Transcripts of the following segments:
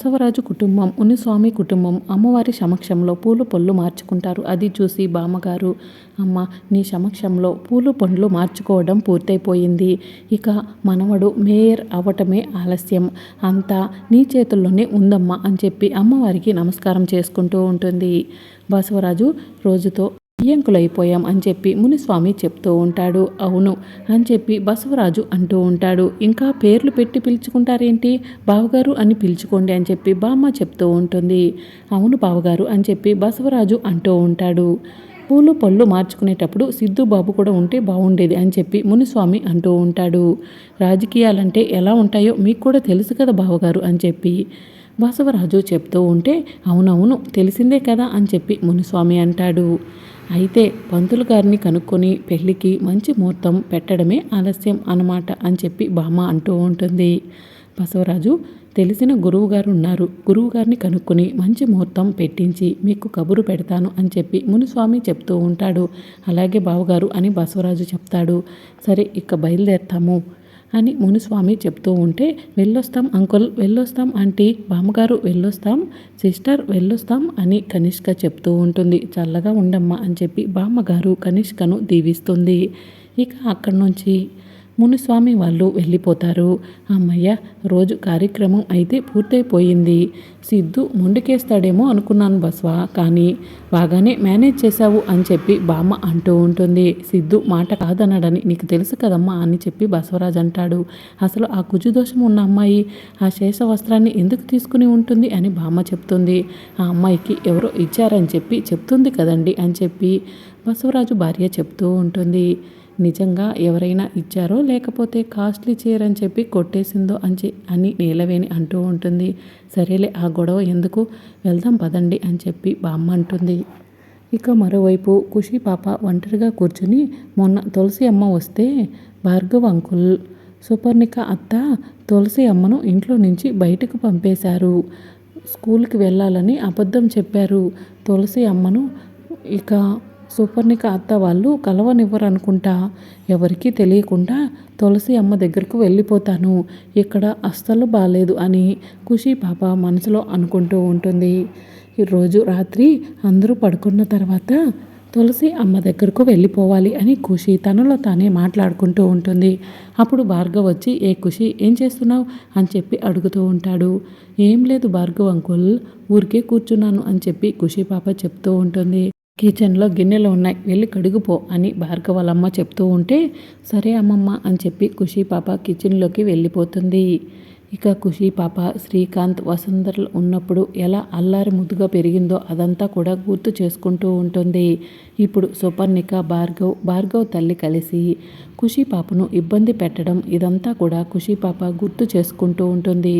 బసవరాజు కుటుంబం ఉనిస్వామి కుటుంబం అమ్మవారి సమక్షంలో పూలు పళ్ళు మార్చుకుంటారు. అది చూసి బామ్మగారు అమ్మ నీ సమక్షంలో పూలు పండ్లు మార్చుకోవడం పూర్తయిపోయింది. ఇక మనవడు మేయర్ అవ్వటమే ఆలస్యం. అంతా నీ చేతుల్లోనే ఉందమ్మా అని చెప్పి అమ్మవారికి నమస్కారం చేసుకుంటూ ఉంటుంది. బసవరాజు రోజుతో బియ్యంకులైపోయాం అని చెప్పి మునిస్వామి చెప్తూ ఉంటాడు. అవును అని చెప్పి బసవరాజు అంటూ ఉంటాడు. ఇంకా పేర్లు పెట్టి పిలుచుకుంటారేంటి? బావగారు అని పిలుచుకోండి అని చెప్పి బామ్మ చెప్తూ ఉంటుంది. అవును బావగారు అని చెప్పి బసవరాజు అంటూ ఉంటాడు. పూలు పళ్ళు మార్చుకునేటప్పుడు సిద్ధు బాబు కూడా ఉంటే బాగుండేది అని చెప్పి మునిస్వామి అంటూ ఉంటాడు. రాజకీయాలంటే ఎలా ఉంటాయో మీకు కూడా తెలుసు కదా బావగారు అని చెప్పి. బసవరాజు చెప్తూ ఉంటే అవునవును తెలిసిందే కదా అని చెప్పి మునిస్వామి అంటాడు. అయితే పంతులు గారిని కనుక్కొని పెళ్ళికి మంచి ముహూర్తం పెట్టడమే ఆలస్యం అన్నమాట అని చెప్పి బామ్మ అంటూ ఉంటుంది. బసవరాజు తెలిసిన గురువుగారు ఉన్నారు గురువుగారిని కనుక్కొని మంచి ముహూర్తం పెట్టించి మీకు కబురు పెడతాను అని చెప్పి మునిస్వామి చెప్తూ ఉంటాడు. అలాగే బావగారు అని బసవరాజు చెప్తాడు. సరే ఇక బయలుదేరుతాము. అని మునిస్వామి చెప్తూ ఉంటే వెళ్ళొస్తాం అంకుల్ వెళ్ళొస్తాం ఆంటీ బామ్మగారు వెళ్ళొస్తాం సిస్టర్ వెళ్ళొస్తాం అని కనిష్క చెప్తూ ఉంటుంది. చల్లగా ఉండమ్మా అని చెప్పి బామ్మగారు కనిష్కను దీవిస్తుంది. ఇక అక్కడి నుంచి మునుస్వామి వాళ్ళు వెళ్ళిపోతారు. అమ్మయ్య రోజు కార్యక్రమం అయితే పూర్తయిపోయింది. సిద్ధు మొండికేస్తాడేమో అనుకున్నాను బస్వా కానీ బాగానే మేనేజ్ చేశావు అని చెప్పి బామ్మ అంటూ ఉంటుంది. సిద్ధు మాట కాదన్నాడని నీకు తెలుసు కదమ్మా అని చెప్పి బసవరాజ్ అంటాడు. అసలు ఆ కుజుదోషం ఉన్న అమ్మాయి ఆ శేష వస్త్రాన్ని ఎందుకు తీసుకుని ఉంటుంది అని బామ్మ చెప్తుంది. ఆ అమ్మాయికి ఎవరో ఇచ్చారని చెప్పి చెప్తుంది కదండి అని చెప్పి బసవరాజు భార్య చెప్తూ ఉంటుంది. నిజంగా ఎవరైనా ఇచ్చారో లేకపోతే కాస్ట్లీ చీర అని చెప్పి కొట్టేసిందో అని అని నీలవేణి అంటూ ఉంటుంది. సరేలే ఆ గొడవ ఎందుకు? వెళ్దాం పదండి అని చెప్పి బామ్మ అంటుంది. ఇక మరోవైపు ఖుషి పాప ఒంటరిగా కూర్చుని మొన్న తులసి అమ్మ వస్తే భార్గవ్ అంకుల్ సుపర్ణిక అత్త తులసి అమ్మను ఇంట్లో నుంచి బయటకు పంపేశారు. స్కూల్కి వెళ్ళాలని అబద్ధం చెప్పారు. తులసి అమ్మను ఇక సూపర్ణిక అత్త వాళ్ళు కలవనివ్వరు అనుకుంటా ఎవరికీ తెలియకుండా తులసి అమ్మ దగ్గరకు వెళ్ళిపోతాను. ఇక్కడ అస్సలు బాగాలేదు అని ఖుషి పాప మనసులో అనుకుంటూ ఉంటుంది. ఈరోజు రాత్రి అందరూ పడుకున్న తర్వాత తులసి అమ్మ దగ్గరకు వెళ్ళిపోవాలి అని ఖుషి తనలో తానే మాట్లాడుకుంటూ ఉంటుంది. అప్పుడు భార్గవ్ వచ్చి ఏ ఖుషి ఏం చేస్తున్నావు? అని చెప్పి అడుగుతూ ఉంటాడు. ఏం లేదు భార్గవ్ అంకుల్ ఊరికే కూర్చున్నాను అని చెప్పి ఖుషి పాప చెప్తూ ఉంటుంది. కిచెన్లో గిన్నెలు ఉన్నాయి వెళ్ళి కడుగుపో అని భార్గవ వాళ్ళమ్మ చెప్తూ ఉంటే సరే అమ్మమ్మ అని చెప్పి ఖుషి పాప కిచెన్లోకి వెళ్ళిపోతుంది. ఇక ఖుషి పాప శ్రీకాంత్ వసుంధరలు ఉన్నప్పుడు ఎలా అల్లారి ముద్దుగా పెరిగిందో అదంతా కూడా గుర్తు చేసుకుంటూ ఉంటుంది. ఇప్పుడు సుపర్ణిక భార్గవ్ భార్గవ్ తల్లి కలిసి ఖుషి పాపను ఇబ్బంది పెట్టడం ఇదంతా కూడా ఖుషి పాప గుర్తు చేసుకుంటూ ఉంటుంది.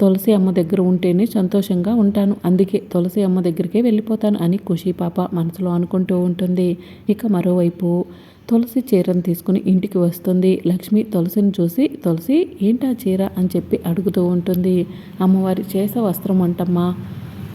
తులసి అమ్మ దగ్గర ఉంటేనే సంతోషంగా ఉంటాను. అందుకే తులసి అమ్మ దగ్గరికే వెళ్ళిపోతాను అని ఖుషి పాప మనసులో అనుకుంటూ ఉంటుంది. ఇక మరోవైపు తులసి చీరను తీసుకుని ఇంటికి వస్తుంది. లక్ష్మి తులసిని చూసి తులసి ఏంటా చీర? అని చెప్పి అడుగుతూ ఉంటుంది. అమ్మవారి చేస వస్త్రం అంటమ్మా.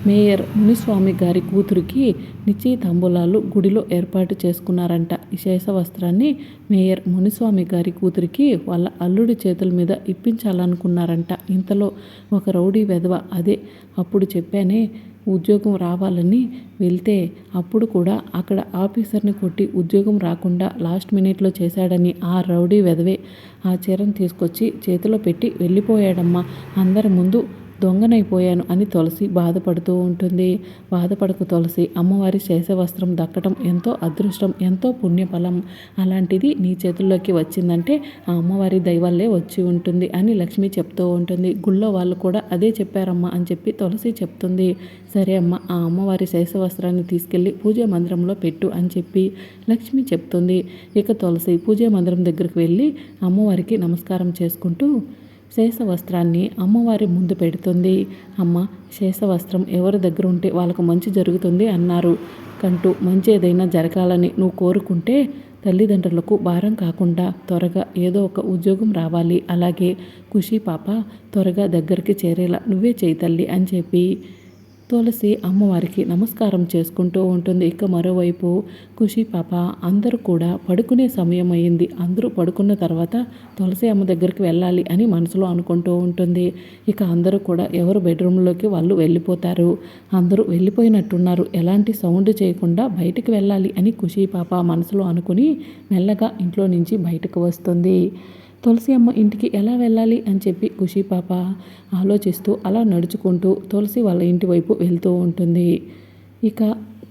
మేయర్ మునిస్వామి గారి కూతురికి నిశ్చితాంబూలాలు గుడిలో ఏర్పాటు చేసుకున్నారంట. ఈ శేష వస్త్రాన్ని మేయర్ మునిస్వామి గారి కూతురికి వాళ్ళ అల్లుడి చేతుల మీద ఇప్పించాలనుకున్నారంట. ఇంతలో ఒక రౌడీ వెధవ అదే అప్పుడు చెప్పానే ఉద్యోగం రావాలని వెళ్తే అప్పుడు కూడా అక్కడ ఆఫీసర్ని కొట్టి ఉద్యోగం రాకుండా లాస్ట్ మినిట్లో చేశాడని ఆ రౌడీ వెధవే ఆ చీరను తీసుకొచ్చి చేతిలో పెట్టి వెళ్ళిపోయాడమ్మా. అందరి ముందు దొంగనైపోయాను అని తులసి బాధపడుతూ ఉంటుంది. బాధపడకు తులసి అమ్మవారి శేషవస్త్రం దక్కటం ఎంతో అదృష్టం ఎంతో పుణ్యఫలం. అలాంటిది నీ చేతుల్లోకి వచ్చిందంటే ఆ అమ్మవారి దైవాలే వచ్చి ఉంటుంది అని లక్ష్మి చెప్తూ ఉంటుంది. గుళ్ళో వాళ్ళు కూడా అదే చెప్పారమ్మా అని చెప్పి తులసి చెప్తుంది. సరే అమ్మ ఆ అమ్మవారి శేషవస్త్రాన్ని తీసుకెళ్ళి పూజా మందిరంలో పెట్టు అని చెప్పి లక్ష్మి చెప్తుంది. ఇక తులసి పూజా మందిరం దగ్గరికి వెళ్ళి అమ్మవారికి నమస్కారం చేసుకుంటూ శేషవస్త్రాన్ని అమ్మవారి ముందు పెడుతుంది. అమ్మ శేషవస్త్రం ఎవరి దగ్గర ఉంటే వాళ్ళకు మంచి జరుగుతుంది అన్నారు. కంటూ మంచి ఏదైనా జరగాలని నువ్వు కోరుకుంటే తల్లిదండ్రులకు భారం కాకుండా త్వరగా ఏదో ఒక ఉద్యోగం రావాలి. అలాగే ఖుషి పాప త్వరగా దగ్గరికి చేరేలా నువ్వే చేయి తల్లి అని చెప్పి తులసి అమ్మవారికి నమస్కారం చేసుకుంటూ ఉంటుంది. ఇక మరోవైపు ఖుషి పాప అందరూ కూడా పడుకునే సమయం అయింది. అందరూ పడుకున్న తర్వాత తులసి అమ్మ దగ్గరికి వెళ్ళాలి అని మనసులో అనుకుంటూ ఉంటుంది. ఇక అందరూ కూడా ఎవరు బెడ్రూమ్లోకి వాళ్ళు వెళ్ళిపోతారు. అందరూ వెళ్ళిపోయినట్టున్నారు. ఎలాంటి సౌండ్ చేయకుండా బయటికి వెళ్ళాలి అని ఖుషి పాప మనసులో అనుకుని మెల్లగా ఇంట్లో నుంచి బయటకు వస్తుంది. తులసి అమ్మ ఇంటికి ఎలా వెళ్ళాలి అని చెప్పి ఖుషి పాప ఆలోచిస్తూ అలా నడుచుకుంటూ తులసి వాళ్ళ ఇంటి వైపు వెళ్తూ ఉంటుంది. ఇక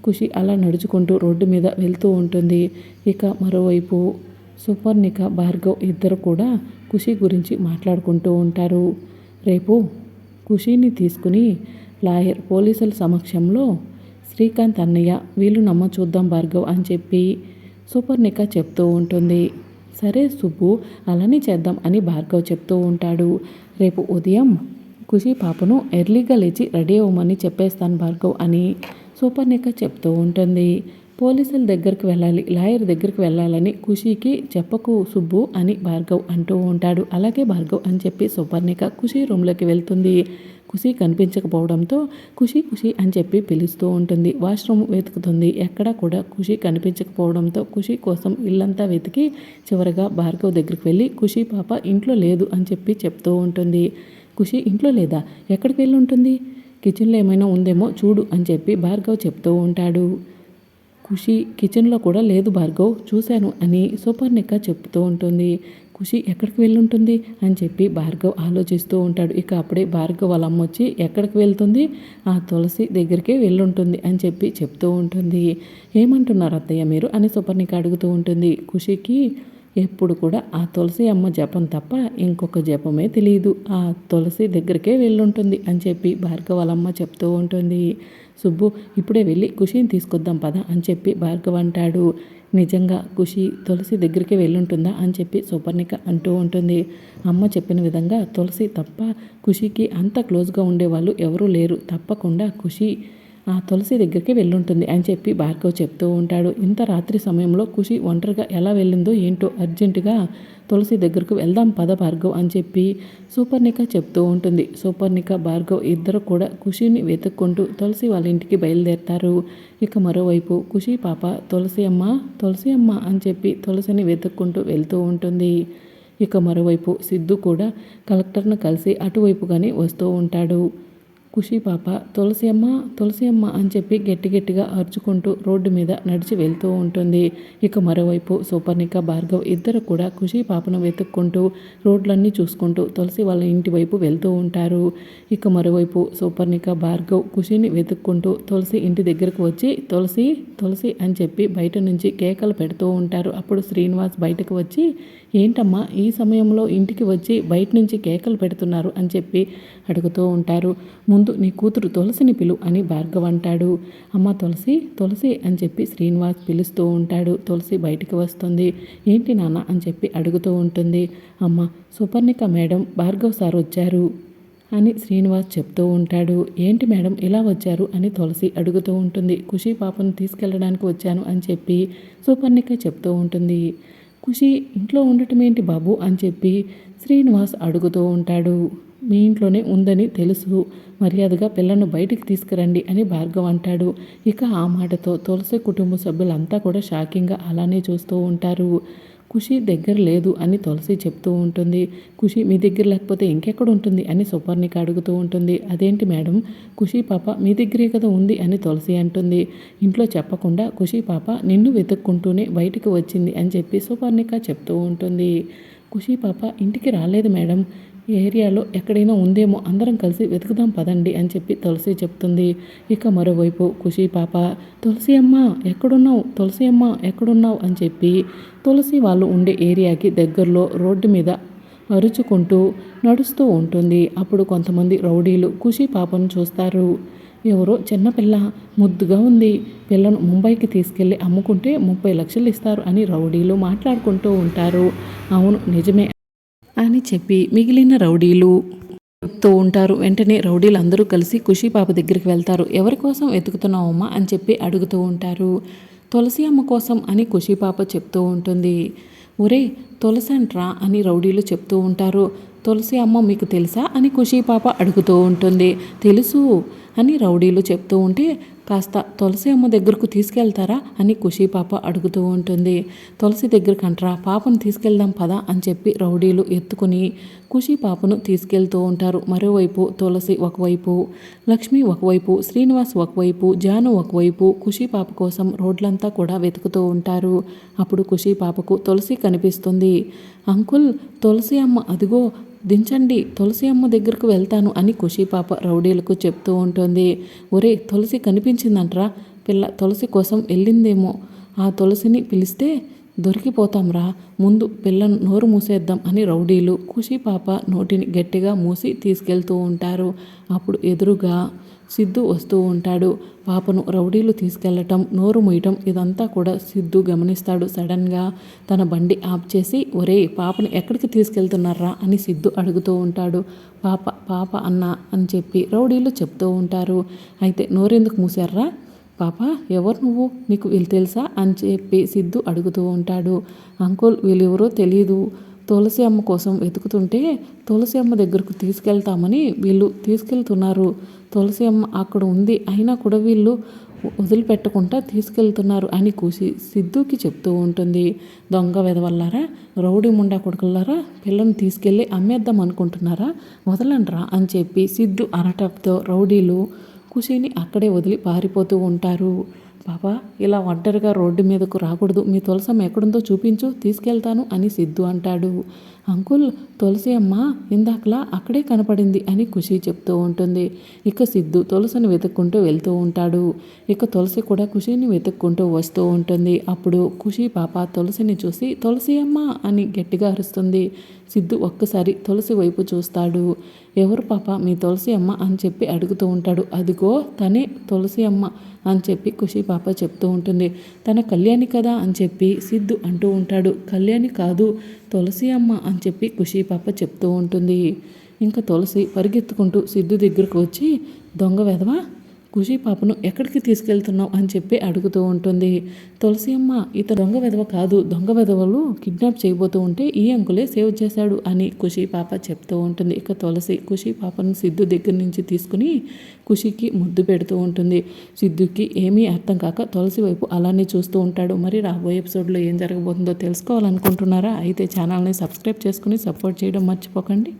ఖుషి అలా నడుచుకుంటూ రోడ్డు మీద వెళ్తూ ఉంటుంది. ఇక మరోవైపు సుపర్ణిక భార్గవ్ ఇద్దరు కూడా ఖుషి గురించి మాట్లాడుకుంటూ ఉంటారు. రేపు ఖుషిని తీసుకుని లాయర్ పోలీసుల సమక్షంలో శ్రీకాంత్ అన్నయ్య వీళ్ళు నమ్మ చూద్దాం భార్గవ్ అని చెప్పి సుపర్ణిక చెప్తూ ఉంటుంది. సరే సుబ్బు అలానే చేద్దాం అని భార్గవ్ చెప్తూ ఉంటాడు. రేపు ఉదయం ఖుషి పాపను ఎర్లీగా లేచి రెడీ అవ్వమని చెప్పేస్తాను భార్గవ్ అని సూపర్నిక చెప్తూ ఉంటుంది. పోలీసుల దగ్గరికి వెళ్ళాలి లాయర్ దగ్గరికి వెళ్ళాలని ఖుషీకి చెప్పకు సుబ్బు అని భార్గవ్ అంటూ ఉంటాడు. అలాగే భార్గవ్ అని చెప్పి సుపర్ణిక ఖుషీ రూమ్లోకి వెళ్తుంది. ఖుషి కనిపించకపోవడంతో ఖుషి ఖుషి అని చెప్పి పిలుస్తూ ఉంటుంది. వాష్రూమ్ వెతుకుతుంది. ఎక్కడా కూడా ఖుషి కనిపించకపోవడంతో ఖుషి కోసం ఇల్లంతా వెతికి చివరగా భార్గవ్ దగ్గరికి వెళ్ళి ఖుషి పాప ఇంట్లో లేదు అని చెప్పి చెప్తూ ఉంటుంది. ఖుషి ఇంట్లో లేదా? ఎక్కడికి వెళ్ళి ఉంటుంది? కిచెన్లో ఏమైనా ఉందేమో చూడు అని చెప్పి భార్గవ్ చెప్తూ ఉంటాడు. ఖుషి కిచెన్లో కూడా లేదు భార్గవ్ చూశాను అని సూపర్నిక చెప్తూ ఉంటుంది. ఖుషి ఎక్కడికి వెళ్ళుంటుంది అని చెప్పి భార్గవ్ ఆలోచిస్తూ ఉంటాడు. ఇక అప్పుడే భార్గవ్ వాళ్ళ అమ్మ వచ్చి ఎక్కడికి వెళ్తుంది? ఆ తులసి దగ్గరికి వెళ్ళుంటుంది అని చెప్పి చెప్తూ ఉంటుంది. ఏమంటున్నారు అత్తయ్య మీరు? అని సుపర్ణిక అడుగుతూ ఉంటుంది. ఖుషికి ఎప్పుడు కూడా ఆ తులసి అమ్మ జపం తప్ప ఇంకొక జపమే తెలియదు ఆ తులసి దగ్గరికే వెళ్ళుంటుంది అని చెప్పి భార్గవాలమ్మ చెప్తూ ఉంటుంది. సుబ్బు ఇప్పుడే వెళ్ళి ఖుషిని తీసుకొద్దాం పద అని చెప్పి భార్గవ్ అంటాడు. నిజంగా ఖుషి తులసి దగ్గరికి వెళ్ళుంటుందా అని చెప్పి సూపర్ణిక అంటూ ఉంటుంది. అమ్మ చెప్పిన విధంగా తులసి తప్ప ఖుషికి అంత క్లోజ్గా ఉండేవాళ్ళు ఎవరూ లేరు. తప్పకుండా ఖుషి ఆ తులసి దగ్గరికి వెళ్ళుంటుంది అని చెప్పి భార్గవ్ చెప్తూ ఉంటాడు. ఇంత రాత్రి సమయంలో ఖుషి ఒంటరిగా ఎలా వెళ్ళిందో ఏంటో అర్జెంటుగా తులసి దగ్గరకు వెళ్దాం పద భార్గవ్ అని చెప్పి సూపర్నిక చెప్తూ ఉంటుంది. సూపర్నిక భార్గవ్ ఇద్దరు కూడా ఖుషిని వెతుక్కుంటూ తులసి వాళ్ళ ఇంటికి బయలుదేరతారు. ఇక మరోవైపు ఖుషి పాప తులసి అమ్మ తులసి అమ్మ అని చెప్పి తులసిని వెతుక్కుంటూ వెళ్తూ ఉంటుంది. ఇక మరోవైపు సిద్ధు కూడా కలెక్టర్ను కలిసి అటువైపుగానే వస్తూ ఉంటాడు. ఖుషి పాప తులసి అమ్మ తులసి అమ్మ అని చెప్పి గట్టి గట్టిగా అరుచుకుంటూ రోడ్డు మీద నడిచి వెళ్తూ ఉంటుంది. ఇక మరోవైపు సూపర్నిక భార్గవ్ ఇద్దరు కూడా ఖుషి పాపను వెతుక్కుంటూ రోడ్లన్నీ చూసుకుంటూ తులసి వాళ్ళ ఇంటి వైపు వెళ్తూ ఉంటారు. ఇక మరోవైపు సూపర్నిక భార్గవ్ ఖుషిని వెతుక్కుంటూ తులసి ఇంటి దగ్గరకు వచ్చి తులసి తులసి అని చెప్పి బయట నుంచి కేకలు పెడుతూ ఉంటారు. అప్పుడు శ్రీనివాస్ బయటకు వచ్చి ఏంటమ్మా ఈ సమయంలో ఇంటికి వచ్చి బయట నుంచి కేకలు పెడుతున్నారు అని చెప్పి అడుగుతూ ఉంటారు. ముందు నీ కూతురు తులసిని పిలు అని భార్గవ్ అంటాడు. అమ్మ తులసి తులసి అని చెప్పి శ్రీనివాస్ పిలుస్తూ ఉంటాడు. తులసి బయటికి వస్తుంది. ఏంటి నాన్న? అని చెప్పి అడుగుతూ ఉంటుంది. అమ్మ సుపర్ణిక మేడం భార్గవ్ సార్ వచ్చారు అని శ్రీనివాస్ చెప్తూ ఉంటాడు. ఏంటి మేడం ఇలా వచ్చారు? అని తులసి అడుగుతూ ఉంటుంది. ఖుషి పాపను తీసుకెళ్ళడానికి వచ్చాను అని చెప్పి సుపర్ణిక చెప్తూ ఉంటుంది. ఖుషి ఇంట్లో ఉండటం ఏంటి బాబు? అని చెప్పి శ్రీనివాస్ అడుగుతూ ఉంటాడు. మీ ఇంట్లోనే ఉందని తెలుసు. మర్యాదగా పిల్లను బయటికి తీసుకురండి అని భార్గవ్ అంటాడు. ఇక ఆ మాటతో తులసి కుటుంబ సభ్యులంతా కూడా షాకింగ్గా అలానే చూస్తూ ఉంటారు. ఖుషి దగ్గర లేదు అని తులసి చెప్తూ ఉంటుంది. ఖుషి మీ దగ్గర లేకపోతే ఇంకెక్కడ ఉంటుంది? అని సుపర్ణిక అడుగుతూ ఉంటుంది. అదేంటి మేడం? ఖుషి పాప మీ దగ్గరే కదా ఉంది? అని తులసి అంటుంది. ఇంట్లో చెప్పకుండా ఖుషి పాప నిన్ను వెతుక్కుంటూనే బయటికి వచ్చింది అని చెప్పి సుపర్ణిక చెప్తూ ఉంటుంది. ఖుషి పాప ఇంటికి రాలేదు మేడం. ఏరియాలో ఎక్కడైనా ఉందేమో అందరం కలిసి వెతుకుదాం పదండి అని చెప్పి తులసి చెప్తుంది. ఇక మరోవైపు ఖుషి పాప తులసి అమ్మ ఎక్కడున్నావు? తులసి అమ్మ ఎక్కడున్నావు? అని చెప్పి తులసి వాళ్ళు ఉండే ఏరియాకి దగ్గరలో రోడ్డు మీద అరుచుకుంటూ నడుస్తూ ఉంటుంది. అప్పుడు కొంతమంది రౌడీలు ఖుషి పాపను చూస్తారు. ఎవరో చిన్నపిల్ల ముద్దుగా ఉంది. పిల్లను ముంబైకి తీసుకెళ్ళి అమ్ముకుంటే ముప్పై లక్షలు ఇస్తారు అని రౌడీలు మాట్లాడుకుంటూ ఉంటారు. అవును నిజమే అని చెప్పి మిగిలిన రౌడీలు చెప్తూ ఉంటారు. వెంటనే రౌడీలు అందరూ కలిసి ఖుషి పాప దగ్గరికి వెళ్తారు. ఎవరి కోసం వెతుకుతున్నావమ్మా అని చెప్పి అడుగుతూ ఉంటారు. తులసి అమ్మ కోసం అని ఖుషి పాప చెప్తూ ఉంటుంది. ఒరే తులసంట్రా అని రౌడీలు చెప్తూ ఉంటారు. తులసి అమ్మ మీకు తెలుసా అని ఖుషీ పాప అడుగుతూ ఉంటుంది. తెలుసు అని రౌడీలు చెప్తూ ఉంటే కాస్త తులసి అమ్మ దగ్గరకు తీసుకెళ్తారా అని ఖుషీ పాప అడుగుతూ ఉంటుంది. తులసి దగ్గరికి అంటారా పాపను తీసుకెళ్దాం పదా అని చెప్పి రౌడీలు ఎత్తుకుని ఖుషీ పాపను తీసుకెళ్తూ ఉంటారు. మరోవైపు తులసి ఒకవైపు లక్ష్మి ఒకవైపు శ్రీనివాస్ ఒకవైపు జాను ఒకవైపు ఖుషీ పాప కోసం రోడ్లంతా కూడా వెతుకుతూ ఉంటారు. అప్పుడు ఖుషీ పాపకు తులసి కనిపిస్తుంది. అంకుల్ తులసి అమ్మ అదిగో దించండి తులసి అమ్మ దగ్గరకు వెళ్తాను అని ఖుషి పాప రౌడీలకు చెప్తూ ఉంటుంది. ఒరే తులసి కనిపించిందంట్రా. పిల్ల తులసి కోసం వెళ్ళిందేమో. ఆ తులసిని పిలిస్తే దొరికిపోతాంరా. ముందు పిల్లను నోరు మూసేద్దాం అని రౌడీలు ఖుషి పాప నోటిని గట్టిగా మూసి తీసుకెళ్తూ ఉంటారు. అప్పుడు ఎదురుగా సిద్ధు వస్తూ ఉంటాడు. పాపను రౌడీలు తీసుకెళ్ళటం నోరు మూయటం ఇదంతా కూడా సిద్ధు గమనిస్తాడు సడన్గా తన బండి ఆఫ్ చేసి ఒరే పాపను ఎక్కడికి తీసుకెళ్తున్నారా అని సిద్ధు అడుగుతూ ఉంటాడు. పాప పాప అన్న అని చెప్పి రౌడీలు చెప్తూ ఉంటారు. అయితే నోరెందుకు మూసారా పాప ఎవరు నువ్వు? నీకు వీళ్ళు తెలుసా? అని చెప్పి సిద్ధు అడుగుతూ ఉంటాడు. అంకుల్ వీళ్ళెవరో తెలియదు తులసి అమ్మ కోసం వెతుకుతుంటే తులసి అమ్మ దగ్గరకు తీసుకెళ్తామని వీళ్ళు తీసుకెళ్తున్నారు. తులసి అమ్మ అక్కడ ఉంది అయినా కూడా వీళ్ళు వదిలిపెట్టకుండా తీసుకెళ్తున్నారు అని కూసి సిద్ధుకి చెప్తూ ఉంటుంది. దొంగ వెదవల్లారా రౌడీ ముండా కొడుకులారా పిల్లని తీసుకెళ్ళి అమ్మేద్దాం అనుకుంటున్నారా వదలండ్రా అని చెప్పి సిద్ధు అనటంతో రౌడీలు ఖుషీని అక్కడే వదిలి పారిపోతూ ఉంటారు. బాబా ఇలా ఒంటరిగా రోడ్డు మీదకు రాకూడదు. మీ తులసమ్మ ఎక్కడుందో చూపించు తీసుకెళ్తాను అని సిద్ధు అంటాడు. అంకుల్ తులసి అమ్మ ఇందాకలా అక్కడే కనపడింది అని ఖుషి చెప్తూ ఉంటుంది. ఇక సిద్ధు తులసిని వెతుక్కుంటూ వెళ్తూ ఉంటాడు. ఇక తులసి కూడా ఖుషిని వెతుక్కుంటూ వస్తూ ఉంటుంది. అప్పుడు ఖుషి పాప తులసిని చూసి తులసి అమ్మ అని గట్టిగా అరుస్తుంది. సిద్ధు ఒక్కసారి తులసి వైపు చూస్తాడు. ఎవరు పాప? మీ తులసి అమ్మ అని చెప్పి అడుగుతూ ఉంటాడు. అదిగో తనే తులసి అమ్మ అని చెప్పి ఖుషి పాప చెప్తూ ఉంటుంది తన కళ్యాణి కదా అని చెప్పి సిద్ధు అంటూ ఉంటాడు. కళ్యాణి కాదు తులసి అమ్మ అని చెప్పి ఖుషి పాప చెప్తూ ఉంటుంది. ఇంకా తులసి పరిగెత్తుకుంటూ సిద్ధు దగ్గరకు వచ్చి దొంగ వెధవా ఖుషి పాపను ఎక్కడికి తీసుకెళ్తున్నావు అని చెప్పి అడుగుతూ ఉంటుంది. తులసి అమ్మ ఇత దొంగ వెధవ కాదు దొంగ వెధవలు కిడ్నాప్ చేయబోతూ ఉంటే ఈ అంకులే సేవ్ చేశాడు అని ఖుషి పాప చెప్తూ ఉంటుంది. ఇక తులసి ఖుషి పాపను సిద్ధు దగ్గర నుంచి తీసుకుని ఖుషికి ముద్దు పెడుతూ ఉంటుంది. సిద్ధుకి ఏమీ అర్థం కాక తులసి వైపు అలానే చూస్తూ ఉంటాడు. మరి రాబోయే ఎపిసోడ్లో ఏం జరగబోతుందో తెలుసుకోవాలనుకుంటున్నారా? అయితే ఛానల్ని సబ్స్క్రైబ్ చేసుకుని సపోర్ట్ చేయడం మర్చిపోకండి.